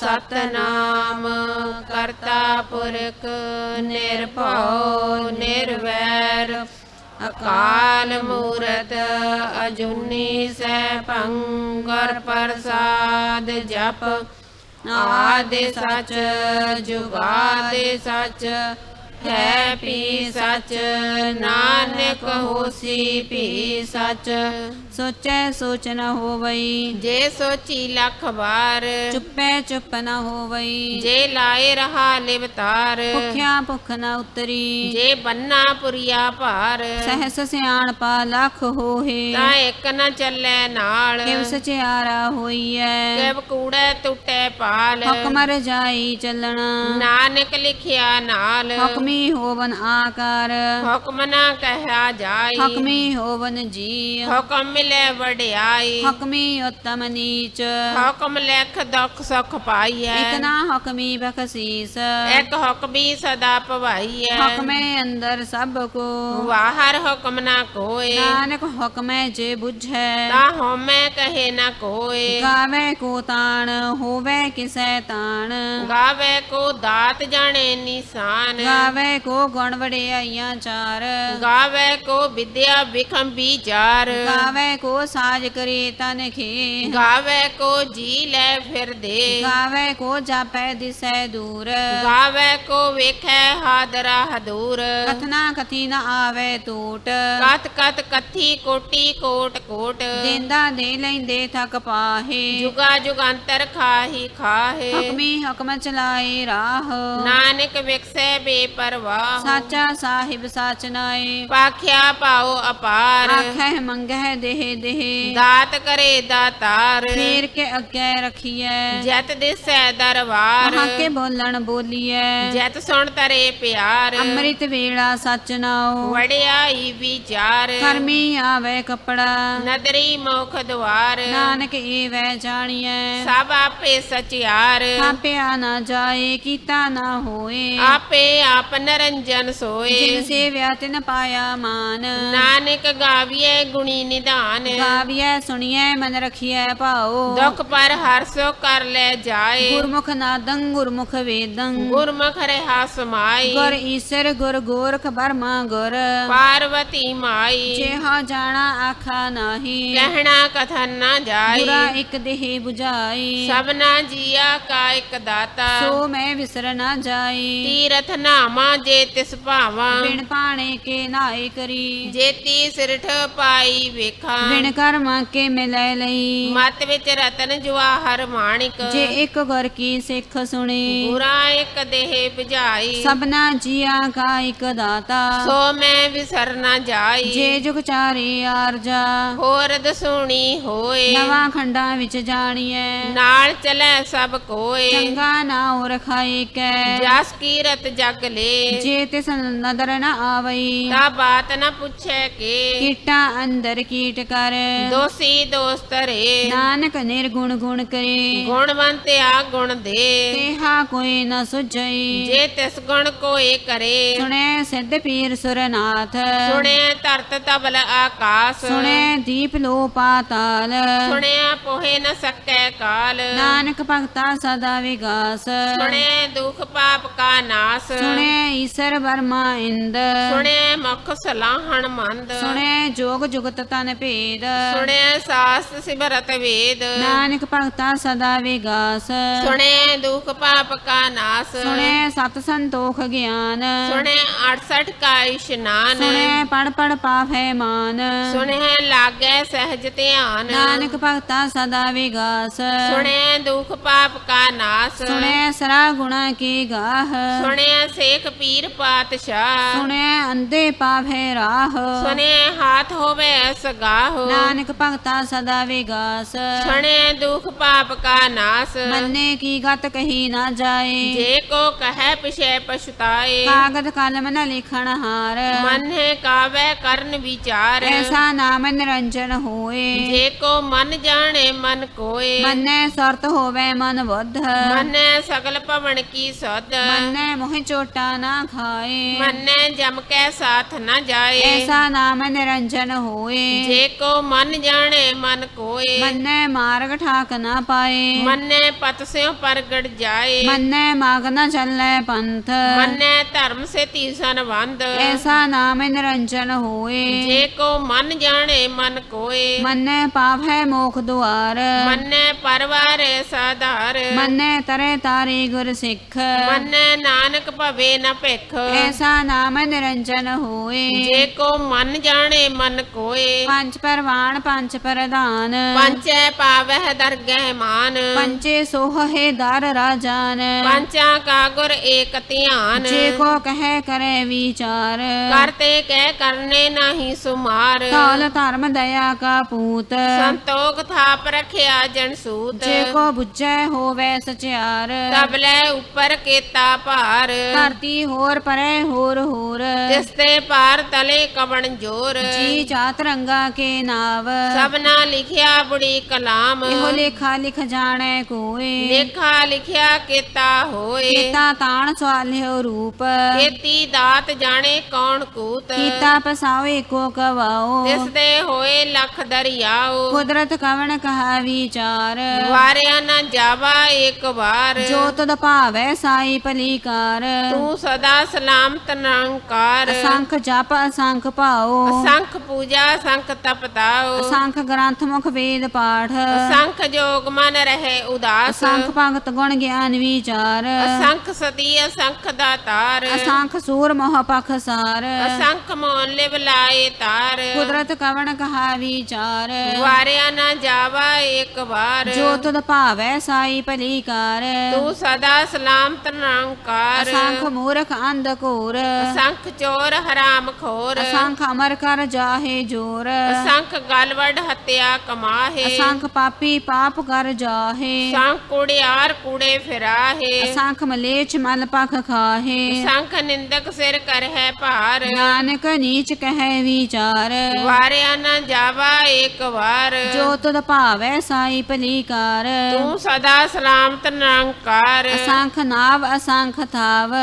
ਸਤਨਾਮ। ਕਰਤਾ ਪੁਰਖ ਨਿਰਭਉ, ਨਿਰਵੈਰ। ਅਕਾਲ ਮੂਰਤ ਅਜੂਨੀ ਸੈਭੰ ਗੁਰ ਪ੍ਰਸਾਦ ਜਪ। ਆਦਿ ਸਚ, ਜੁਗਾਦਿ ਸਚ ਹੈ ਪੀ ਸਚ ਨਾਨਕ ਹੋਸੀ ਭੀ ਸਚ। ਸੋਚੈ ਸੋਚ ਨ ਹੋਵਈ। ਜੇ ਸੋਚੀ ਲੱਖ ਵਾਰ ਚੁੱਪੈ ਚੁੱਪ ਨ ਹੋਵਈ। ਜੇ ਲਾਏ ਰਹਾ ਲਿਵਤਾਰ ਭੁਖਿਆ ਭੁਖ ਨ ਉਤਰੀ। ਜੇ ਬੰਨਾ ਪੁਰੀਆ ਭਾਰ ਸਹਸ ਸਿਆਣਪਾ ਲੱਖ ਹੋਏ ਤਾਂ ਇੱਕ ਨ ਚੱਲੇ ਨਾਲ। ਕਿਵ ਸਚਿਆਰਾ ਹੋਈਐ। ਕਿਵ ਕੂੜੇ ਟੁੱਟੇ ਪਾਲ। ਹੁਕਮ ਰਜਾਈ ਚੱਲਣਾ। ਨਾਨਕ ਲਿਖਿਆ ਨਾਲ। ਹੁਕਮੀ ਹੋਵਨ ਆਕਾਰ। ਹੁਕਮ ਨਾ ਕਹਿਆ ਜਾਈ। ਹੁਕਮੀ ਹੋਵਨ ਜੀ ਹੁਕਮ ਮਿਲੇ ਵਡਿਆਈ। ਹੁਕਮੀ ਉਤਮ ਨੀਚ। ਹੁਕਮ ਲਿਖ ਦੁੱਖ ਸੁਖ ਪਾਈਐ। ਇਕ ਨਾ ਹੁਕਮੀ ਬਖਸ਼ੀਸ। ਇੱਕ ਹੁਕਮੀ ਸਦਾ ਭਵਾਈਐ। ਹੁਕਮੇ ਅੰਦਰ ਸਭ ਕੋ। ਬਾਹਰ ਹੁਕਮ ਨਾ ਕੋਏ। ਨਾਨਕ ਹੁਕਮੈ ਜੇ ਬੁਝੈ। ਤਾਂ ਹਉਮੈ ਕਹੇ ਨਾ ਕੋਏ। ਗਾਵੇ ਕੋ ਤਾਣ ਹੋਵੇ ਕਿਸੈ ਤਾਣ। ਗਾਵੇ ਕੋ ਦਾਤ ਜਾਣੇ ਨਿਸ਼ਾਨ ਗਾਵੇ ਕੋ ਗੁਣ ਵਡਿਆਈਆਂ ਚਾਰ। ਗਾਵੇ ਕੋ ਵਿਦਿਆ ਵਿਖਮ ਵਿਚਾਰ ਗਾਵੇ ਕੋ ਸਾਜ ਕਰੇ ਤਨ ਖੇ ਗਾਵੇ ਕੋ ਜੀ ਲੈ ਫਿਰਦੇ ਗਾਵੇ ਕੋ ਜਾਪੈ ਦਿਸੈ ਦੂਰ। ਗਾਵੇ ਕੋ ਵੇਖੈ ਹਾਦਰਾ ਹਦੂਰ। ਕਥਨਾ ਕਥੀ ਨ ਆਵੇ ਟੂਟ। ਕਤ ਕਤ ਕਥੀ ਕੋਟੀ ਕੋਟ ਕੋਟ। ਦੇਂਦਾ ਦੇ ਲੈਂਦੇ ਥਕ ਪਾਹੇ। ਜੁਗਾ ਜੁਗੰਤਰ ਖਾਹੀ ਖਾਹੇ। ਹੁਕਮੀ ਹੁਕਮ ਚਲਾਏ ਰਾਹ। ਨਾਨਕ ਵਿਖਸੈ ਬੇਪਰਵਾਹ ਸਾਚਾ ਸਾਹਿਬ ਸਾਚ ਨਾਏ। ਪਾਖਿਆ ਪਾਓ ਅਪਾਰ। ਆਖੈ ਮੰਗਹਿ ਦੇਹ ਦੇਹ। ਦਾਤ ਕਰੇ ਦਾਤਾਰ। ਫੇਰ ਕੇ ਅੱਗੇ ਰਖੀਐ। ਜਤ ਦਿਸੈ ਦਰਬਾਰ ਕਹਾਂ ਕੇ ਬੋਲਣ ਬੋਲੀਐ। ਜਤ ਸੁਣ ਤਰੇ ਪਿਆਰ। ਅੰਮ੍ਰਿਤ ਵੇਲਾ ਸਚ ਨਾਉ। ਵੜਿਆਈ ਵਿਚਾਰ। ਕਰਮੀ ਆਵੇ ਕਪੜਾ। ਨਦਰੀ ਮੁਖ ਦਵਾਰ। ਨਾਨਕ ਏਵੈ ਜਾਣੀਐ। ਸਭ ਆਪੇ ਸਚਿਆਰ। ਥਾਪਿਆ ਨਾ ਜਾਏ ਕੀਤਾ ਨਾ ਹੋਏ। ਆਪੇ ਆਪ ਨਰੰਜਨ ਸੋਏ। ਜਿਨ ਸੇਵਿਆ ਤਿਨ ਪਾਇਆ ਮਾਨ। ਨਾਨਕ ਗਾਵੀਏ ਗੁਣੀ ਨਿਧਾਨ। ਗਾਵੀਐ ਸੁਣੀਐ ਮਨ ਰਖੀਐ ਭਾਉ। ਦੁਖ ਪਰ ਹਰਸੋ ਕਰ ਲੈ ਜਾਏ। ਗੁਰਮੁਖ ਨਾਦੰ ਗੁਰਮੁਖ ਵੇਦੰ। ਗੁਰਮੁਖ ਰਹਾ ਸਮਾਈ ਗੁਰ ਈਸਰ ਗੁਰ ਗੋਰਖ ਬਰਮਾ ਗੁਰ। ਪਾਰਵਤੀ ਮਾਈ ਜਿਹਾ ਜਾਣਾ ਆਖਾ ਨਾਹੀ। ਕਹਿਣਾ ਕਥਨ ਨਾ ਜਾਈ ਬੁਰਾ ਇਕ ਦੇਹ 부ਝਾਈ ਸਭਨਾ ਜੀਆ ਕਾ ਇਕ ਦਾਤਾ। ਸੋ ਮੈਂ ਵਿਸਰ ਨਾ ਜਾਈ। ਤੀਰਥ ਨਾਮਾ ਜੇ ਤਿਸ ਭਾਵਾ। ਬਿਨ ਪਾਣੇ ਕੇ ਨਾਏ ਕਰੀ। ਜੇਤੀ ਸਿਰਠ ਪਾਈ ਵੇਖਾਂ। ਬਿਨ ਕਰਮਾ ਕੇ ਮਿਲੈ ਲਈ। ਮਤ ਵਿੱਚ ਰਤਨ ਜਵਾਹਰ ਮਾਣਿਕ। ਜੇ ਇੱਕ ਗੁਰ ਕੀ ਸਿੱਖ ਸੁਣੀ। ਗੁਰਾ ਇੱਕ ਦੇਹ 부ਝਾਈ ਸਭਨਾ ਜੀਆ ਕਾ ਇਕ ਦਾਤਾ। ਸੋ ਮੈਂ ਵਿਸਰ ਨਾ ਜਾਈ। ਜੇ ਜੁਗ ਚਾਰੇ ਆਰਜਾ ਹੋਰ ਦਸੂਣੀ ਹੋਏ। ਨਵਾਂ ਖੰਡਾਂ ਵਿੱਚ ਜਾਣੀਐ। ਨਾਲ ਚਲੇ ਸਭ ਕੋਏ। ਚੰਗਾ ਨਾਉ ਰਖਾਏ ਕੈ। ਜਸ ਕੀਰਤ ਜਗ ਲੇ। ਜੇ ਤਿਸ ਨਦਰ ਨ ਆਵਈ। ਤਾ ਬਾਤ ਨ ਪੁੱਛੇ ਕੇ। ਕੀਟਾ ਅੰਦਰ ਕੀਟ ਕਰ। ਦੋਸੀ ਦੋਸਤ ਰੇ ਨਾਨਕ ਨਿਰਗੁਣ ਗੁਣ ਕਰੇ। ਗੁਣਵੰਤ ਆ ਗੁਣ ਦੇ। ਤੇਹਾ ਕੋਈ ਨ ਸੁਝਈ। ਜੇ ਤਿਸ ਗੁਣ ਕੋਏ ਕਰੇ। ਸੁਣੇ ਸਿੱਧ ਪੀਰ ਸੁਰਨਾਥ। ਸੁਣੇ ਧਰਤ ਤਬਲ ਆਕਾਸ। ਸੁਣੇ ਦੀਪ ਲੋ ਪਾਤਾਲ ਸੁਣਿਆ ਪੋਹੇ ਨ ਸਕੈ ਕਾਲ। ਨਾਨਕ ਭਗਤਾ ਸਦਾ ਵਿਗਾਸ। ਸੁਣੇ ਦੁਖ ਪਾਪ ਕਾ ਨਾਸ। ਸੁਣੇ ਈਸਰ ਵਰਮਾ ਇੰਦ ਸੁਣੇ ਮੁਖ ਸਲਾਹਣ ਮੰਦ। ਸੁਣੇ ਜੋਗ ਜੁਗਤ ਤਨ ਭੇਦ। ਸੁਣੇ ਸਾਸਤ ਸਿਮਰਤ ਵੇਦ। ਨਾਨਕ ਭਗਤਾ ਸਦਾ ਵਿਗਾਸ। ਸੁਣੇ ਦੁਖ ਪਾਪ ਕਾ ਨਾਸ। ਸੁਣੇ ਸਤ ਸੰਤੋਖ ਗਿਆਨ। ਸੁਣੇ 68 ਕਾ ਇਸ਼ਨਾਨ। ਸੁਣੇ ਪੜ ਪੜ ਪਾਫੈ ਮਾਨ। ਸੁਣੇ ਲਾਗੈ ਸਹਿਜ ਧਿਆਨ। ਨਾਨਕ ਭਗਤਾ ਸਦਾ ਵਿਗਾਸ। ਸੁਣੇ ਦੁਖ ਪਾਪ ਕਾ ਨਾਸ। ਸੁਣੇ ਸਰਾ ਗੁਣਾ ਕੀ ਗਾਹ। ਸੁਣੇ ਸੇਖ ਪੀਰ ਪਾਤਸ਼ਾਹ। ਸੁਣੇ ਅੰਦੇ ਪਾਫੈ ਰਾਹ। ਸੁਣੇ ਹਾਥ ਹੋਵੇ ਸਗਾਹ। ਨਾਨਕ ਭਗਤਾ ਸਦਾ ਵਿਗਾਸ। ਸੁਣੇ ਦੁਖ ਪਾਪ ਕਾ ਨਾਸ। ਮੰਨੇ ਕੀ ਗਤ ਕਹੀ ਨਾ ਜਾਏ। ਜੇ ਕੋ ਕਹੈ ਪਿਛੇ ਪਛਤਾਏ। ਕਾਗਦ ਕਲਮ ਨ ਲਿਖਣ ਹਾਰ। ਮਨਹਿ ਕਾਵੈ ਕਰਨ ਵਿਚਾਰ। ਐਸਾ ਨਾਮ ਨਿਰੰਜਨ ਹੋਏ। ਜੇ ਕੋ ਮਨ ਜਾਣੇ ਮਨ ਕੋਏ। ਮੰਨੇ ਸੁਰਤ ਹੋਵੇ ਮਨ ਬੁੱਧ ਮਨੈ ਸਗਲ ਭਵਨ ਕੀ ਸੁਧ ਮੰਨੇ ਮੋਹਿ ਚੋਟਾ ਨ ਖਾਏ। ਮੰਨੈ ਜਮ ਕੈ ਸਾਥ ਨ ਜਾਏ। ਐਸਾ ਨਾਮ ਨਿਰੰਜਨ ਹੋਏ। ਜੇ ਕੋ ਮਨ ਜਾਣੇ ਮਨ ਕੋਏ। ਮੰਨੈ ਮਾਰਗ ਠਾਕ ਨਾ ਪਾਏ। ਮੰਨੈ ਪਤ ਸਿਉ ਪ੍ਰਗਟ ਜਾਏ। ਮੰਨੈ ਮਾਗ ਨ ਚੱਲੈ ਪੰਥ। ਮੰਨੈ ਧਰਮ ਸੇ ਤੀਸਨ ਬੰਦ ਐਸਾ ਨਾਮ ਨਿਰੰਜਨ ਹੋਏ। ਜੇ ਕੋ ਮਨ ਜਾਣੇ ਮਨ ਕੋਏ। ਮੰਨੈ ਪਾਵੈ ਮੋਖ ਦੁਆਰ। ਮੰਨੈ ਪਰਵਾਰ ਸਾਧਾਰ। ਮੰਨੈ ਤਰੇ ਤਾਰੀ ਗੁਰ ਸਿੱਖ। ਮੰਨੈ ਨਾਨਕ ਭਵੇ ਨ ਭਿਖ ਐਸਾ ਨਾਮ ਨਿਰੰਜਨ ਹੋਏ। ਜੇ ਕੋ ਮਨ ਜਾਣੇ ਮਨ ਕੋਏ। ਪੰਜ ਪਰਵਾਨ ਪੰਜ ਪ੍ਰਧਾਨ। ਪੰਚੈ ਪਾਵਹਿ ਦਰਗਹਿ ਮਾਨ। ਪੰਚੇ ਸੋਹੇ ਦਰ ਰਾਜਾਨ। ਪੰਚਾਂ ਕਾ ਗੁਰ ਏਕ ਧਿਆਨ। ਜੇ ਕੋ ਕਹੈ ਕਰੇ ਵਿਚਾਰ। ਕਰਤੇ ਕਹਿ ਕਰਨੇ ਨਹੀਂ ਸੁਮਾਰ। ਕਾਲ ਧਰਮ ਦਇਆ ਕਾ ਪੂਤ। ਸੰਤੋਖ ਥਾਪ ਰਖਿਆ ਜਨ ਸੂਤ। ਜੇ ਕੋ ਬੁੱਝੈ ਹੋਵੇ ਸਚਿਆਰ। ਤਬਲੇ ਉੱਪਰ ਕੀਤਾ ਭਾਰ। ਧਰਤੀ ਹੋਰ ਪਰੇ ਹੋਰ ਹੋਰ। ਜਿਸ ਤੇ ਪਾਰ ਤਲੇ ਕਵਣ ਜੋਰ। ਜੀ ਜਾਤ ਰੰਗਾ ਕੇ ਨਾਵ। ਸਭਨਾ ਲਿਖਿਆ ਬੁੜੀ ਕਲਾਮ। ਇਹੋ ਲੇਖਾ ਲਿਖ ਜਾਣੈ ਕੋਏ। ਲੇਖਾ ਲਿਖਿਆ ਕੀਤਾ ਹੋਏ। ਕੀਤਾ ਤਾਣ ਸਵਾਲਿਓ ਰੂਪ। ਕੀਤੀ ਦਾਤ ਜਾਣੇ ਕੌਣ ਕੂਤ। ਕੀਤਾ ਪਸਾਵੇ ਕੋ ਕਵਾਓ। ਤਿਸ ਦੇ ਹੋਏ ਲੱਖ ਦਰਿਆਓ। ਕੁਦਰਤ ਕਵਣ ਕਹਾ ਵਿਚਾਰ। ਵਾਰਿਆ ਨਾ ਜਾਵਾ ਇੱਕ ਵਾਰ। ਜੋ ਤਦ ਭਾਵੈ ਸਾਈ ਭਲੀਕਾਰ। ਤੂੰ ਸਦਾ ਸਲਾਮਤ ਨਿਰੰਕਾਰ ਅਸੰਖ ਜਪ ਅਸੰਖ ਭਾਓ ਅਸੰਖ ਪੂਜਾ ਅਸੰਖ ਤਪਤਾਓ ਅਸੰਖ ਗ੍ਰੰਥ ਮੁਖ ਵੇਦ ਪਾਠ। ਅਸੰਖ ਜੋਗ ਮਨ ਰਹੇ ਉਦਾਸ। ਅਸੰਖ ਭਗਤ ਗੁਣ ਗਿਆਨ ਵਿਚਾਰ। ਅਸੰਖ ਸਤੀ ਅਸੰਖ ਦਾਤਾਰ। ਅਸੰਖ ਸੂਰ ਮੋਹ ਪਖ ਸਾਰ। ਅਸੰਖ ਮੋਨ ਲਿਵ ਲਾਏ ਤਾਰ। ਕੁਦਰਤ ਕਵਣ ਕਹਾ ਵਿਚਾਰ। ਵਾਰਿਆ ਨਾ ਜਾਵਾ ਇੱਕ ਵਾਰ। ਜੋ ਤਦ ਭਾਵੈ ਸਾਈ ਭਲੀਕਾਰ ਤੂੰ ਸਦਾ ਸਲਾਮਤ ਨਿਰੰਕਾਰ ਅਸੰਖ ਮੂਰਖ ਅੰਧ ਘੋਰ। ਅਸੰਖ ਚੋਰ ਹਰਾਮ ਖੋਰ। ਅਸੰਖ ਅਮਰ ਕਰ ਜਾਹੇ ਜੋਰ। ਅਸੰਖ ਗਲਵੜ ਹੱਤਿਆ ਕਮਾਹੇ। ਅਸੰਖ ਪਾਪੀ ਪਾਪ ਕਰ ਜਾਹੇ। ਅਸੰਖ ਕੁੜਿਆਰ ਕੂੜੇ ਫਿਰਾਹੇ। ਅਸੰਖ ਮਲੇਛ ਮਲ ਪਖ ਖਾਹੇ। ਅਸੰਖ ਨਿੰਦਕ ਸਿਰ ਕਰਹਿ ਭਾਰ। ਨਾਨਕ ਨੀਚ ਕਹਿ ਵਿਚਾਰ। ਵਾਰਿਆ ਨਾ ਜਾਵਾ ਇੱਕ ਵਾਰ। ਜੋ ਤਦ ਭਾਵੈ ਸਾਈ ਭਲੀਕਾਰ। ਤੂੰ ਸਦਾ ਸਲਾਮਤ ਨਿਰੰਕਾਰ ਅਸੰਖ ਨਾਵ ਅਸੰਖ ਥਾਵ।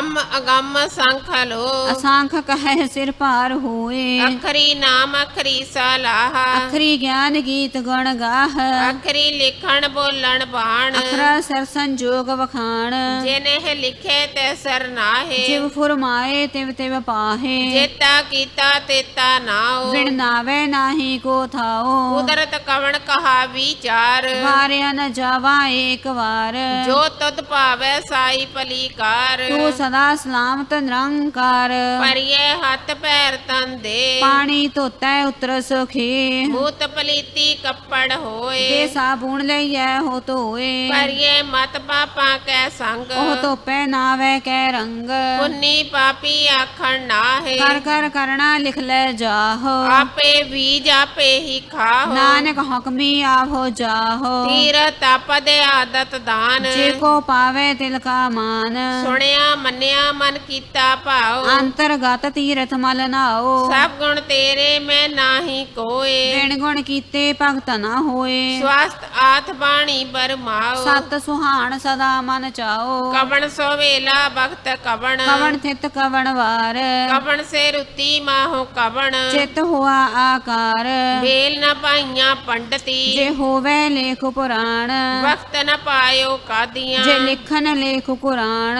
ਅਗੰਮ ਅਗੰਮ ਸੰਖ ਲੋ ਅਸੰਖ ਕਹਿ ਸਿਰ ਭਾਰ ਹੋਏ। ਅਖਰੀ ਨਾਮ ਅਖਰੀ ਸਲਾਹ। ਅਖਰੀ ਗਿਆਨ ਗੀਤ ਗੁਣ ਗਾਹ। ਅਖਰੀ ਲਿਖਣ ਬੋਲਣ ਬਾਣ। ਅਖਰਾ ਸਰ ਸੰਜੋਗ ਵਖਾਣ। ਜਿਨੇ ਲਿਖੇ ਤੇ ਸਰ ਨਾਹੇ। ਜਿਵ ਫੁਰਮਾਏ ਤਿਵ ਤਿਵ ਪਾਹੇ। ਜੇਤਾ ਕੀਤਾ ਤੇਤਾ ਨਾਉ। ਵਿਣ ਨਾਵੇ ਨਾਹੀ ਕੋ ਥਾਓ ਕੁਦਰਤ ਕਵਣ ਕਹਾ ਵਿਚਾਰ। ਵਾਰਿਆ ਨ ਜਾਵਾ ਏਕ ਵਾਰ। ਜੋ ਤਦ ਭਾਵੈ ਸਾਈ ਪਲੀਕਾਰ ਤੂੰ ਸਦਾ ਸਲਾਮਤ ਨਿਰੰਕਾਰ। ਪਰਿਏ ਹੱਥ ਪੈਰ ਤਨ ਦੇ। ਪਾਣੀ ਧੋਤੈ ਉਤਰ ਸੁਖੀ। ਮੂਤ ਪਲੀਤੀ ਕੱਪੜ ਹੋਏ। ਦੇ ਸਾਬੂਣ ਲਈਐ ਹੋ ਧੋਏ। ਪਰਿਏ ਮਤ ਪਾਪਾਂ ਕੈ ਸੰਗ। ਉਹ ਧੋਪੈ ਨਾਵੇ ਕੈ ਰੰਗ। ਪੁੰਨੀ ਪਾਪੀ ਆਖਣ ਨਾਹੇ। ਕਰ ਕਰ ਕਰਣਾ ਲਿਖ ਲੈ ਜਾਹੋ। ਆਪੇ ਬੀਜ ਆਪੇ ਹੀ ਖਾਹੋ। ਨਾਨਕ ਹੁਕਮੀ ਆਹੋ ਜਾਹੋ। ਤੀਰ ਤਪਦ ਆਦਤ ਦਾਨ। ਜੇ ਕੋ ਪਾਵੇ ਤਿਲ ਕਾ ਮਾਨ। ਸੁਣਿਆ ਮੰਨਿਆ ਮਨ ਕੀਤਾ ਭਾਉ। ਅੰਤਰਗਤ ਤੀਰਥ ਮਲ ਨਾਓ ਸਭ ਗੁਣ ਤੇਰੇ ਮੈਂ ਨਾਹੀ ਕੋਏ। ਵਿਣ ਗੁਣ ਕੀਤੇ ਭਗਤ ਨਾ ਹੋਏ। ਸਵਸਤ ਆਥ ਬਾਣੀ ਬਰਮਾਓ ਸਤ ਸੁਹਾਣ ਸਦਾ ਮਨ ਚਾਓ ਕਵਣ ਸੋਵੇਲਾ ਬਖਤ ਕਵਣ। ਕਵਣ ਥਿਤ ਕਵਣ ਵਾਰ। ਕਵਣ ਸੇ ਰੁੱਤੀ ਮਾਹੋ ਕਵਣ। ਚਿਤ ਹੋਆ ਆਕਾਰ। ਵੇਲ ਨ ਪਾਈਆਂ ਪੰਡਤੀ। ਜੇ ਹੋਵੇ ਲੇਖ ਪੁਰਾਣ। ਵਕਤ ਨ ਪਾਇਓ ਕਾਦੀਆਂ। ਜੇ ਲਿਖਨ ਲੇਖ ਕੁਰਾਨ।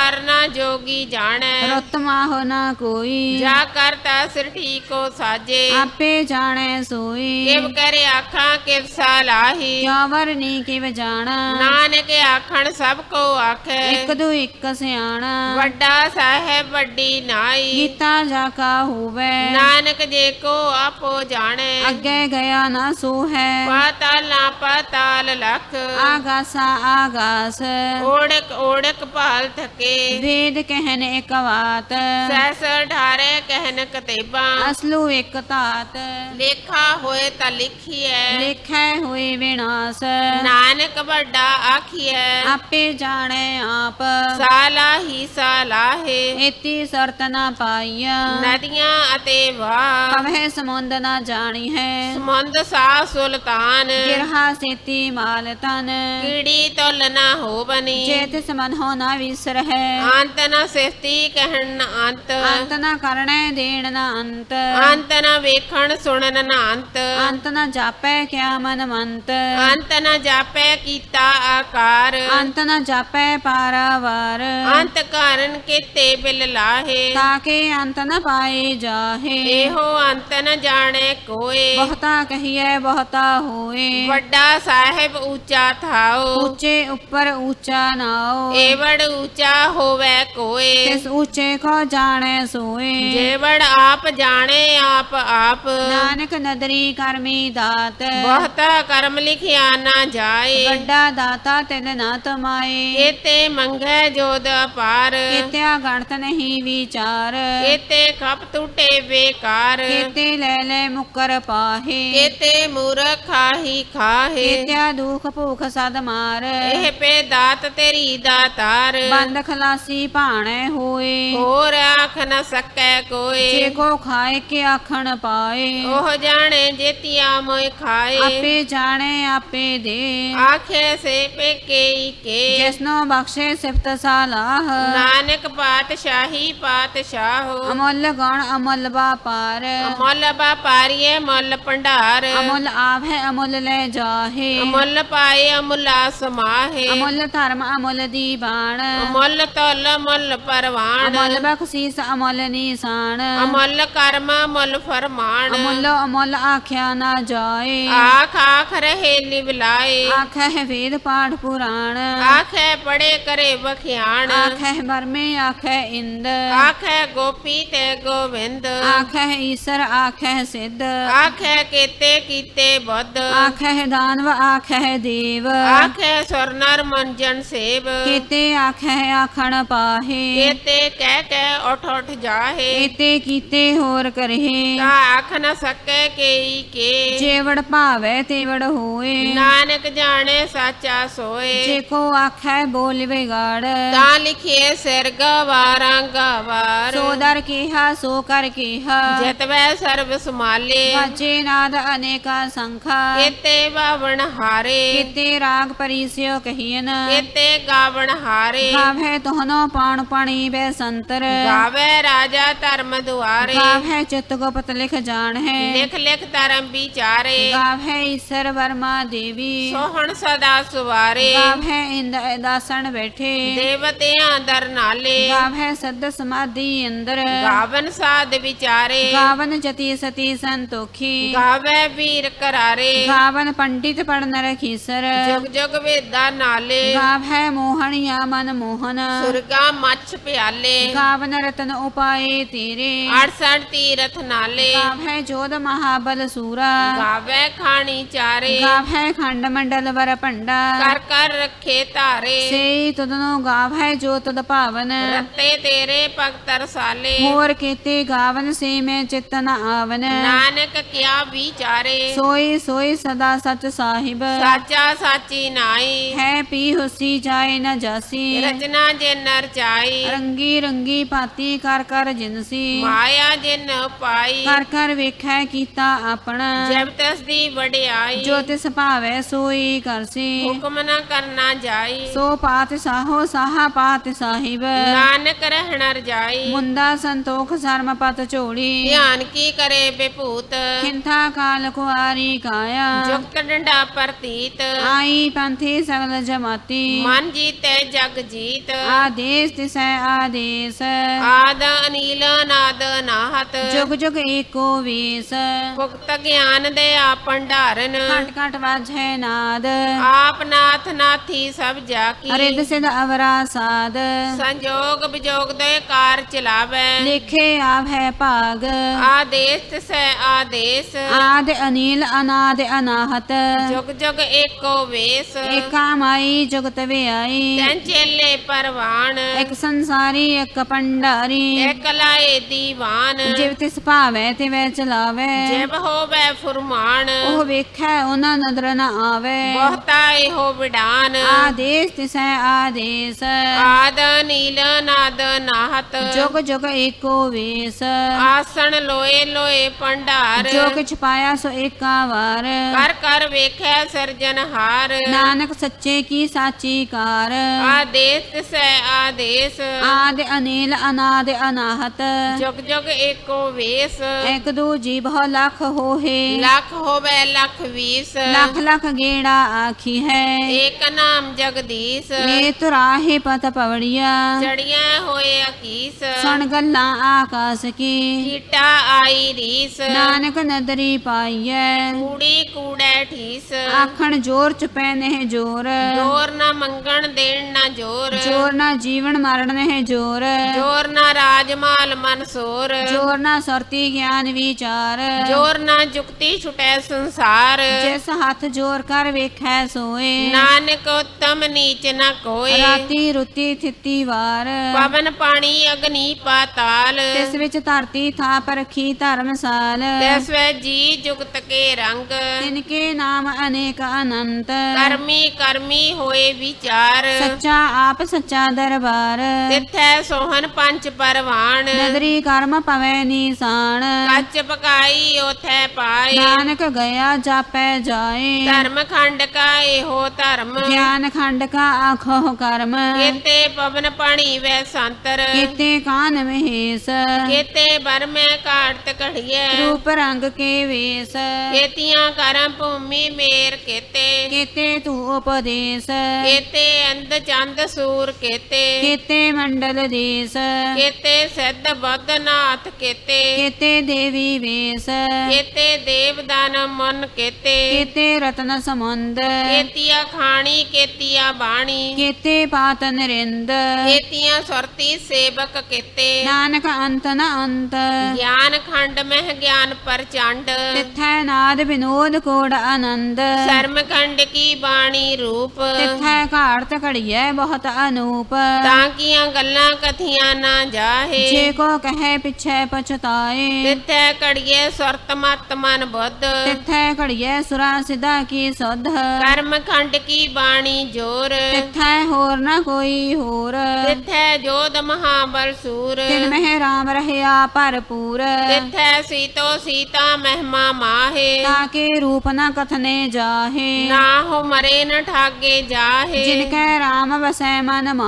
ਤਿਤਵਾਰ ਨਾ ਜੋਗੀ ਜਾਣੈ। ਰਤ ਮਾਹੁ ਨਾ ਕੋਈ। ਜਾ ਕਰਤਾ ਸਿਰ ਠੀਕੋ ਸਾਜੇ। ਆਪੇ ਜਾਣੈ ਸੋਈ। ਕਿਵ ਕਰੇ ਆਖਾਂ ਕਿਵ ਸਲਾਹੀ ਕਿਆ ਵਰਨੀ ਕਿਵ ਜਾਣਾ। ਨਾਨਕ ਆਖਣ ਸਭ ਕੋ ਆਖੈ। ਇੱਕ ਦੋ ਇੱਕ ਸਿਆਣਾ। ਵੱਡਾ ਸਾਹਿਬ ਵੱਡੀ ਨਾਈ। ਗੀਤਾ ਜਾ ਕਾ ਹੋਵੇ। ਨਾਨਕ ਜੇ ਕੋ ਆਪੋ ਜਾਣੈ। ਅੱਗੇ ਗਿਆ ਨਾ ਸੋ ਹੈ ਪਾਤਾਲ ਨਾ ਪਾਤਾਲ ਲਖ। ਆਗਾਸਾ ਆਗਾਸ। ਓੜਕ ਓੜਕ ਭਾਲ ਥਕੇ। ਵੇਦ ਕਹਿਨ ਇੱਕ ਬਾਤ। ਸੈਸ ਢਾਰੇ ਕਹਿਨ ਕਤੇਬਾਂ। ਅਸਲੂ ਇੱਕ ਤਾਤ ਲੇਖਾ ਹੋਏ ਤਾਂ ਲਿਖੀਐ। ਲਿਖੈ ਹੋਏ ਵਿਨਾਸ਼। ਨਾਨਕ ਵੱਡਾ ਆਖੀਐ। ਆਪੇ ਜਾਣੈ ਆਪ। ਸਾਲਾ ਹੀ ਸਾਲਾਹੇ ਏਤੀ ਸਰਤ ਨਾ ਪਾਈਆ ਨਦੀਆਂ ਅਤੇ ਵਾਹ। ਕਵਹਿ ਸਮੁੰਦ ਨਾ ਜਾਣੀ ਹੈ ਸਮੁੰਦ ਸਾ ਸੁਲਤਾਨ। ਗਿਰਹਾ ਸੇਤੀ ਮਾਲ ਤਨ ਕੀੜੀ ਤੁਲ ਨਾ ਹੋ ਬਨੀ ਚੇਤ ਸਮਨ ਹੋ ਨਾ ਵਿਸਰ ਹੈ ਅੰਤ ਨ ਸਿਫਤੀ ਕਹਿਣ ਨ ਅੰਤ। ਅੰਤ ਨਾ ਕਰਣੈ ਦੇਣ ਨਾ ਅੰਤ। ਅੰਤ ਨ ਵੇਖਣ ਸੁਣਨ ਨ ਅੰਤ। ਅੰਤ ਨਾ ਜਾਪੈ ਕਿਆ ਮਨ ਮੰਤ। ਅੰਤ ਨ ਜਾਪੈ ਕੀਤਾ ਆਕਾਰ। ਅੰਤ ਨਾ ਜਾਪੈ ਪਾਰਾਵਾਰ। ਅੰਤ ਕਾਰਨ ਕੀਤੇ ਬਿਲ ਲਾਹੇ। ਤਾਕੇ ਅੰਤ ਨ ਪਾਏ ਜਾਹੇ। ਇਹੋ ਅੰਤ ਨ ਜਾਣੇ ਕੋਏ। ਬਹੁਤਾ ਕਹੀਐ ਬਹੁਤਾ ਹੋਏ। ਵੱਡਾ ਸਾਹਿਬ ਉੱਚਾ ਥਾਓ। ਉੱਚੇ ਉੱਪਰ ਉੱਚਾ ਨਾਓ। ਏਵੜ ਉੱਚਾ ਹੋਵੇ ਕੋਏ ਤਿਸ ਉੱਚੇ ਕੋ ਜਾਣੈ ਸੋਏ। ਜੇਵੜ ਆਪ ਜਾਣੇ ਆਪ ਆਪ। ਨਾਨਕ ਨਦਰੀ ਕਰਮੀ ਦਾਤ। ਬਹੁਤਾ ਕਰਮ ਲਿਖਿਆ ਨਾ ਜਾਏ। ਵੱਡਾ ਦਾਤਾ ਤਿਨ ਨਾ ਤਮਾਏ। ਕੀਤੇ ਮੰਗੈ ਜੋਦ ਅਪਾਰ। ਕਿਤਿਆ ਗਣਤ ਨਹੀਂ ਵਿਚਾਰ। ਕੀਤੇ ਕਪ ਟੂਟੇ ਬੇਕਾਰ। ਕਿਤੇ ਲੈ ਲੈ ਮੁਕਰ ਪਾਹੇ। ਕੀਤੇ ਮੂਰਖ ਖਾਹੀ ਖਾਹੇ। ਕਿਤਿਆ ਦੁਖ ਭੂਖ ਸਦ ਮਾਰ। ਇਹ ਪੇ ਦਾਤ ਤੇਰੀ ਦਾਤਾਰ। ਬੰਦ ਖਲਾਸੀ ਭਾਣੈ ਹੋਏ। ਹੋਰ ਆਖ ਨ ਸਕੈ ਕੋਈ। ਜੇ ਕੋ ਖਾਏ ਕੇ ਆਖਣ ਪਾਏ। ਉਹ ਜਾਣੇ ਜੇਤੀਆ ਮੋਇ ਖਾਏ। ਆਪੇ ਜਾਣੇ ਆਪੇ ਦੇ। ਆਖੇ ਸੇ ਪੇਕੇ ਕੇ। ਜਿਸਨੋ ਬਖਸ਼ੇ ਸਿਫਤ ਸਾਲਾਹ। ਨਾਨਕ ਪਾਤਸ਼ਾਹੀ ਪਾਤਸ਼ਾਹ। ਅਮੁੱਲ ਗਣ ਅਮੁੱਲ ਬਾਪਾਰ ਅਮੁੱਲ ਵਪਾਰੀਏ ਮੁੱਲ ਭੰਡਾਰ। ਅਮੁੱਲ ਆਵੈ ਅਮੁੱਲ ਲੈ ਜਾਹੇ। ਅਮੁੱਲ ਪਾਏ ਅਮੁੱਲਾ ਸਮਾਹੇ ਅਮੁੱਲ ਧਰਮ ਅਮੁੱਲ ਦੀਵਾਨ। ਅਮੁੱਲ ਤੁਲ ਮੁੱਲ ਪਰਵਾਨ ਅਮੁੱਲ ਬਖਸ਼ੀਸ ਅਮੁੱਲ ਨੀਸਾਨ। ਅਮੁੱਲ ਕਰਮ ਮੁੱਲ ਫਰਮਾਨ। ਅਮੁੱਲ ਅਮੁੱਲ ਆਖਿਆ ਨਾ ਜਾਏ। ਆਖ ਆਖ ਰਹੇ ਲਿਵਲਾਏ ਆਖੈ ਵੇਦ ਪਾਠ ਪੁਰਾਣ। ਆਖੇ ਪੜੇ ਕਰੇ ਬਖਿਆਣ ਆਖੈ ਬਰਮੇ ਆਖੈ ਇੰਦ। ਆਖੇ ਗੋਪੀ ਤੇ ਗੋਵਿੰਦ। ਆਖੈ ਈਸਰ ਆਖੈ ਸਿੱਧ। ਆਖੇ ਕੀਤੇ ਕੀਤੇ ਬੁੱਧ। ਆਖੈ ਦਾਨਵ ਆਖੈ ਦੇਵ। ਆਖੇ ਸੁਰਨਰ ਮੰਜਨ ਸੇਵ। ਕੀਤੇ ਆਖੈ ਆਖਣ ਪਾਹੇ। ਕੀਤੇ ਕਹਿ ਕਹਿ ਉਠ ਉਠ ਜਾਹੇ। ਕੀਤੇ ਕੀਤੇ ਹੋਰ ਕਰਹਿ ਤਾ ਆਖ ਨ ਸਕੇ ਕੇਈ ਕੇ। ਜੇਵੜ ਭਾਵੈ ਤੇਵੜ ਹੋਏ। ਨਾਨਕ ਜਾਣੇ ਸਾਚਾ ਸੋਏ। ਜੇ ਕੋ ਆਖੈ ਬੋਲ ਵਿਗਾੜ ਤਾਂ ਲਿਖੀਏ ਸਿਰ ਗਵਾਰਾਂ ਗਵਾਰ। ਸੋ ਦਰ ਕੀਹਾ ਸੋ ਕਰ ਕੀਹਾ। ਜਤਵੈ ਸਰਬ ਸਮਾਲੇ ਵਾਜੇ ਨਾਦ ਅਨੇਕਾ ਸੰਖਾ। ਕੀਤੇ ਬਾਵਣ ਹਾਰੇ। ਕੀਤੇ ਰਾਗ ਪਰਿਸਿਓ ਕਹੀਨ ਕੀਤੇ ਗਾਵਣ ਹਾਰੇ। ਗਾਵੈ ਤੋਹਨੋ ਪਾਣ ਪਾਣੀ ਬੈ ਸੰਤਰ। ਗਾਵੇ ਰਾਜਾ ਧਰਮ ਦੁਆਰੇ। ਗਾਵੈ ਚਿਤ ਗੁਪਤ ਲਿਖ ਜਾਣ ਹੈ ਲਿਖ ਲਿਖ ਧਰਮ ਵਿਚਾਰੇ। ਗਾਵੈ ਈਸ਼ਰ ਵਰਮਾ ਦੇਵੀ। ਸੋਹਣ ਸਦਾ ਸੁਵਾਰੇ। ਗਾਵੈ ਇੰਦ ਦਾਸਣ ਬੈਠੇ। ਦੇਵਤਿਆਂ ਦਰ ਨਾਲੇ। ਗਾਵੈ ਸਦ ਸਮਾਧੀ ਅੰਦਰ। ਗਾਵਨ ਸਾਧ ਵਿਚਾਰੇ। ਗਾਵਨ ਜਤੀ ਸਤੀ ਸੰਤੋਖੀ। ਗਾਵੇ ਵੀਰ ਕਰਾਰੇ ਗਾਵਨ ਪੰਡਿਤ ਪੜਨ ਰਖੀਸਰ ਜੁਗ ਜੁਗ ਵੇਦਾ ਨਾਲੇ। ਗਾਵੈ ਮੋਹਣਿਆ ਮਨ ਮੋਹਨ। ਸੁਰਗਾ ਮੱਛ ਪਿਆਲੇ। ਗਾਵਨ ਰਤਨ ਉਪਾਏ ਤੇਰੇ। 68 ਤੀਰਥ ਨਾਲੇ। ਗਾਵੈ ਜੋਧ ਮਹਾਬਲ ਸੂਰਾ। ਗਾਵੇ ਖਾਣੀ ਚਾਰੇ। ਗਾਵੈ ਖੰਡ ਮੰਡਲ ਵਰ ਭੰਡਾ। ਕਰ ਕਰ ਰੱਖੇ ਧਾਰੇ। ਸੇ ਤੁਧਨੋ ਗਾਵੈ ਜੋ ਤੁਧ ਭਾਵਨ। ਰੱਤੇ ਤੇਰੇ ਭਗਤ ਰਸਾਲੇ। ਹੋਰ ਕੀਤੇ ਗਾਵਨ ਸੇ ਮੈਂ ਚਿਤ ਨ ਆਵਨ। ਨਾਨਕ ਕਿਆ ਵਿਚਾਰੇ। ਸੋਈ ਸੋਈ ਸਦਾ ਸਚ ਸਾਹਿਬ। ਸਾਚਾ ਸਾਚੀ ਨਾਈ ਹੈ ਪੀ ਹੁਸੀ ਜਾਏ ਨ ਜਾਸੀ। ਰਚਨਾ ਜੇ ਨਰ ਚਾਈ ਰੰਗੀ ਰੰਗੀ ਭਾਤੀ ਕਰ ਕਰ ਜਿਨਸੀ ਮਾਇਆ ਜਿਨ ਪਾਈ। ਕਰ ਕਰ ਵੇਖੈ ਕੀਤਾ ਆਪਣਾ। ਜਬ ਤਸ ਦੀ ਵਡਿਆਈ। ਜੋ ਤਿਸ ਭਾਵੈ ਸੋਈ ਕਰਸੀ ਹੁਕਮ ਨ ਕਰਨਾ ਜਾਈ। ਸੋ ਪਾਤ ਸਾਹੋ ਸਾਹਾ ਪਾਤ ਸਾਹਿਬ। ਨਾਨਕ ਰਹਿਣ ਰਜਾਈ ਮੁੰਦਾ ਸੰਤੋਖ ਸਰਮ ਪਤ ਝੋੜੀ ਧਿਆਨ ਕੀ ਕਰੇ ਬੇਭੂਤ ਖਿੰਥਾ ਕਾਲ ਕੁਆਰੀ ਕਾਇਆ। ਜੁਗਤ ਡੰਡਾ ਪ੍ਰਤੀਤ। ਆਈ ਪੰਥੀ ਸਗਲ ਜਮਾਤੀ। ਮਨ ਜੀਤੇ ਜਗ ਜੀਤ। ਆਦੇਸ ਤਿਸੈ ਆਦੇਸ। ਆਦ ਅਨੀਲ ਨਾਦ ਨਾਹਤ ਜੁਗ ਜੁਗ ਏਕੋ ਵੇਸ। ਭੁਗਤ ਗਿਆਨ ਦੇ ਆ ਭੰਡਾਰਨ ਘਟ ਘਟ ਵਾਜੈ ਨਾਦ। ਆਪ ਨਾਥ ਨਾਥੀ ਸਭ ਜਾ ਕੀ। ਅਰਿਦ ਸਿਧ ਅਵਰਾ ਸਾਦ। ਸੰਜੋਗ ਵਿਜੋਗ ਦੇ ਕਾਰ ਚਲਾਵੇ। ਲਿਖੇ ਆਵੈ ਭਾਗ। ਆਦੇਸ ਤਿਸੈ ਆਦੇਸ। ਆਦ ਅਨੀਲ ਅਨਾਦ ਅਨਾਹਤ। ਜੁਗ ਜੁਗ ਏਕੋ ਵੇਸ। ਏਕਾ ਮਾਈ ਜੁਗਤ ਵਿਆਈ। ਤੈਨ ਚੇਲੇ ਪਰਵਾਨ ਇੱਕ ਸੰਸਾਰੀ ਇੱਕ ਪੰਡਾਰੀ ਇਕ ਲਾਏ ਦੀਵਾਨ। ਜਿਵ ਤਿਸ ਭਾਵੈ ਤਿਵੈ ਚਲਾਵੈ। ਜਿਵ ਹੋਵੇ ਫੁਰਮਾਨ। ਉਹ ਵੇਖੈ ਉਹਨਾਂ ਨਦਰ ਨ ਆਵੈ। ਬਹੁਤਾ ਇਹੋ ਵਿਡਾਨ। ਆਦੇਸ ਤਿਸੈ ਆਦੇਸ। ਆਦ ਨੀਲ ਨਾਦ ਨਾਹਤ। ਜੁਗ ਜੁਗ ਏਕੋ ਵੇਸ। ਆਸਣ ਲੋਏ ਲੋਏ ਭੰਡਾਰ। ਜੋ ਕਿਛ ਪਾਇਆ ਸੋ ਏਕਾ ਵਾਰ। ਕਰ ਕਰ ਵੇਖੈ ਸਿਰਜਨਹਾਰ। ਨਾਨਕ ਸੱਚੇ ਕੀ ਸਾਚੀ ਕਾਰ। ਆਦੇਸ ਦਿਸੈ ਆਦੇਸ। ਆਦ ਅਨੀਲ ਅਨਾਦ ਅਨਾਹਤ। ਜੁਗ ਜੁਗ ਏਕੋ ਵੇਸ। ਇੱਕ ਦੂ ਜੀ ਬਹੁ ਲੱਖ ਹੋਏ ਲੱਖ ਹੋਵੇ ਲੱਖ ਵੀਸ। ਲੱਖ ਲੱਖ ਗੇੜਾ ਆਖੀ ਹੈ। ਏਕ ਨਾਮ ਜਗਦੀਸ਼। ਏ ਤੁਰਾਹੇ ਪਤ ਪਵੜੀਆ। ਚੜੀਆਂ ਹੋਏ ਅਕੀਸ। ਸੁਣ ਗੱਲਾਂ ਆਕਾਸ ਕੀ। ਕੀਟਾ ਆਈ ਰੀਸ। ਨਾਨਕ ਨਦਰੀ ਪਾਈਐ। ਕੂੜੀ ਕੂੜੈ ਠੀਸ ਆਖਣ ਜੋਰ ਚ ਪੈਨੇ ਜੋਰ। ਜੋਰ ਨਾ ਮੰਗਣ ਦੇਣ ਨਾ ਜੋਰ ਜੋਰ ਨਾ ਜੀਵਨ ਮਰਨ ਨੇ ਜੋਰ। ਜੋਰ ਨਾ ਰਾਜ ਮਾਲ ਮਨਸੋਰ ਜੋਰ ਨਾ ਸੁਰਤੀ ਗਿਆਨ ਵਿਚਾਰ। ਜੋਰ ਨਾ ਜੁਗਤੀ ਛੁਟੈ ਸੰਸਾਰ। ਜਿਸ ਹੱਥ ਜੋਰ ਕਰ ਵੇਖੈ ਸੋਏ। ਨਾਨਕ ਉਤਮ ਨੀਚ ਨ ਕੋਏ। ਰਾਤੀ ਰੁੱਤੀ ਥਿੱਤੀ ਵਾਰ। ਪਵਨ ਪਾਣੀ ਅਗਨੀ ਪਾਤਾਲ। ਤਿਸ ਵਿੱਚ ਧਰਤੀ ਥਾਪ ਰਖੀ ਧਰਮਸਾਲ ਤਿਸ ਵੈ ਜੀ ਜੁਗਤ ਕੇ ਰੰਗ। ਤਿਨ ਕੇ ਨਾਮ ਅਨੇਕ ਅਨੰਤ। ਕਰਮੀ ਕਰਮੀ ਹੋਏ ਵਿਚਾਰ। ਸੱਚਾ ਆਪ ਸੱਚਾ ਦਰਬਾਰ। ਤਿਥੈ ਸੋਹਨ ਪੰਚ ਪਰਵਾਣ। ਨਦਰੀ ਕਰਮ ਪਵੈ ਨੀਸਾਨ ਕੱਚ ਪਕਾਈ ਉਥੈ ਪਾਏ। ਨਾਨਕ ਗਿਆ ਜਾਪੈ ਜਾਏ। ਧਰਮ ਖੰਡ ਕਾ ਇਹੋ ਧਰਮ। ਗਿਆਨ ਖੰਡ ਕਾ ਆਖੋ ਕਰਮ। ਕੇਤੇ ਪਵਨ ਪਾਣੀ ਵੈ ਸੰਤਰ। ਕੀਤੇ ਕਾਨ ਮਹੇਸ। ਕੇਤੇ ਬਰਮੈ ਕਾਟਤ ਘੜੀਐ। ਰੂਪ ਰੰਗ ਕੇ ਵੇਸ। ਕੇਤੀਆਂ ਕਰਮ ਭੂਮੀ ਮੇਰ ਕੇਤੇ। ਕੀਤੇ ਤੂੰ ਉਪਦੇਸ। ਕੇਤੇ ਅੰਧ ਚੰਦ ਸੂਰ ਕੇਤੇ। ਕੀਤੇ ਮੰਡਲ ਦੇਸ। ਕੇਤੇ ਸਿੱਧ ਬੁੱਧ ਨਾਥ ਕੇਤੇ। ਕੀਤੇ ਦੇਵੀ ਵੇਸ। ਕੇਤੇ ਦੇਵ ਦਾਨ ਮਨ ਕੇਤੇ। ਕੀਤੇ ਰਤਨ ਸਮੁੰਦ। ਕੇਤੀਆ ਖਾਣੀ ਕੇਤੀਆ ਬਾਣੀ। ਕੀਤੇ ਪਾਤ ਨਰਿੰਦ। ਕੇਤੀਆਂ ਸੁਰਤੀ ਸੇਵਕ ਕੇਤੇ। ਨਾਨਕ ਅੰਤ ਨ ਅੰਤ। ਗਿਆਨ ਖੰਡ ਮਹਿ ਗਿਆਨ ਪ੍ਰਚੰਡ। ਤਿਥੈ ਨਾਦ ਵਿਨੋਦ ਕੋੜ ਆਨੰਦ। ਸ਼ਰਮ ਖੰਡ ਕੀ ਬਾਣੀ ਰੂਪ। ਤਿਥੈ ਘਾੜਤ ਘੜੀਐ ਬਹੁਤ ਅਨੂਪ। ਤਾਂ ਕੀਆਂ ਗੱਲਾਂ ਕਥੀਆਂ ਨਾ ਜਾਹੇ ਜੇ ਕੋ ਕਹੈ ਪਿਛੈ ਪਛਤਾਏ ਤਿੱਥੈ ਕੜੀਏ ਸੁਰਤ ਮਤ ਮਨ ਬੁੱਧ ਤਿਥੈ ਘੜੀਐ ਸੁਰਾ ਸਿਧਾ ਕੀ ਸੁਧ ਕਰਮ ਖੰਡ ਕੀ ਬਾਣੀ ਜੋਰ ਤਿਥੈ ਹੋਰ ਨ ਕੋਈ ਹੋਰ ਤਿੱਥੈ ਜੋਧ ਮਹਾਬਲ ਸੂਰ ਤਿਨ ਮਹਿ ਰਾਮ ਰਹਿਆ ਭਰਪੂਰ ਤਿੱਥੈ ਸੀਤੋ ਸੀਤਾ ਮਹਿਮਾ ਮਾਹੇ ਤਾਕੇ ਰੂਪ ਨ ਕਥਨੇ ਜਾਹੇ ਨਾ ਹੋ ਮਰੇ ਨ ਠਾਗੇ ਜਾਹੇ ਜਿਨ ਕੈ ਰਾਮ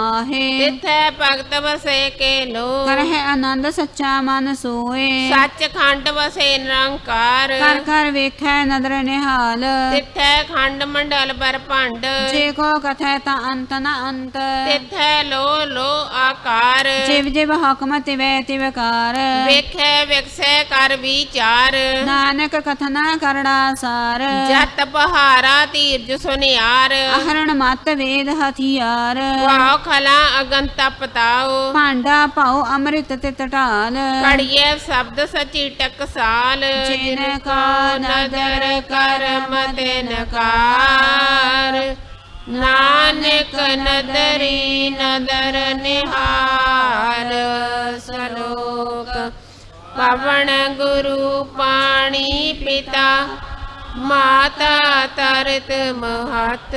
ਮਾਹੇ ਤਿੱਥੈ ਭਗਤ ਵਸੇ ਕੇ ਲੋ ਕਰਹਿ ਆਨੰਦ ਸੱਚਾ ਮਨ ਸੋਏ ਸੱਚ ਖੰਡ ਵਸੇ ਨਿਰੰਕਾਰ। ਕਰ ਕਰ ਵੇਖੈ ਨਦਰ ਨਿਹਾਲ। ਤਿੱਥੈ ਖੰਡ ਮੰਡਲ ਬਰ ਭੰਡ। ਜੇ ਕੋ ਕਥੈ ਤਾਂ ਅੰਤ ਨ ਅੰਤ। ਤਿੱਥੈ ਲੋ ਲੋ ਆਕਾਰ। ਜਿਵ ਜਿਵ ਹੁਕਮ ਤਿਵੈ ਤਿਵਕਾਰ ਵੇਖੈ ਵਿਕਸੈ ਕਰ ਵਿਚਾਰ। ਨਾਨਕ ਕਥਨਾ ਕਰੜਾ ਸਾਰ। ਜਤ ਪਹਾਰਾ ਤੀਰਜ ਸੁਨਿਆਰ। ਅਹਰਣ ਮਤ ਵੇਦ ਹਥਿਆਰ। ਵਾਹ ਖਲਾ ਅਗਨ ਤਪ ਤਾਓ ਭਾਂਡਾ ਪਾਉ ਅੰਮ੍ਰਿਤ ਤਿਤ ਢਾਲ ਕੜੀਏ ਸ਼ਬਦ ਸਚੀ ਟਕਸਾਲ। ਜਿਨ ਕਾ ਨਦਰ ਕਰਮ ਤਿਨ ਕਾਰ। ਨਾਨਕ ਨਦਰੀ ਨਦਰ ਨਿਹਾਰ। ਸਲੋਕ ਪਵਨ ਗੁਰੂ ਪਾਣੀ ਪਿਤਾ ਮਾਤਾ ਤਰਤ ਮਹਤ।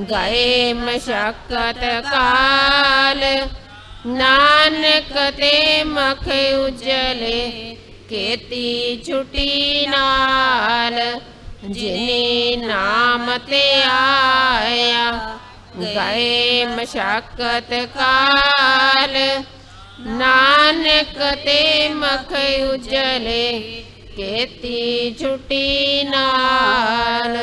ਗਏ ਮਸ਼ਕਤ ਕਾਲ। ਨਾਨਕ ਤੇ ਮਖ ਉਜਲੇ, ਕੀਤੀ ਛੁਟੀ ਨਾਲ। ਜਿਨੇ ਨਾਮ ਤੇ ਆਇਆ, ਗਏ ਮਸ਼ਕਤ ਕਾਲ। ਨਾਨਕ ਤੇ ਮਖ ਉਜਲੇ, ਕੀਤੀ ਛੁਟੀ ਨਾਲ।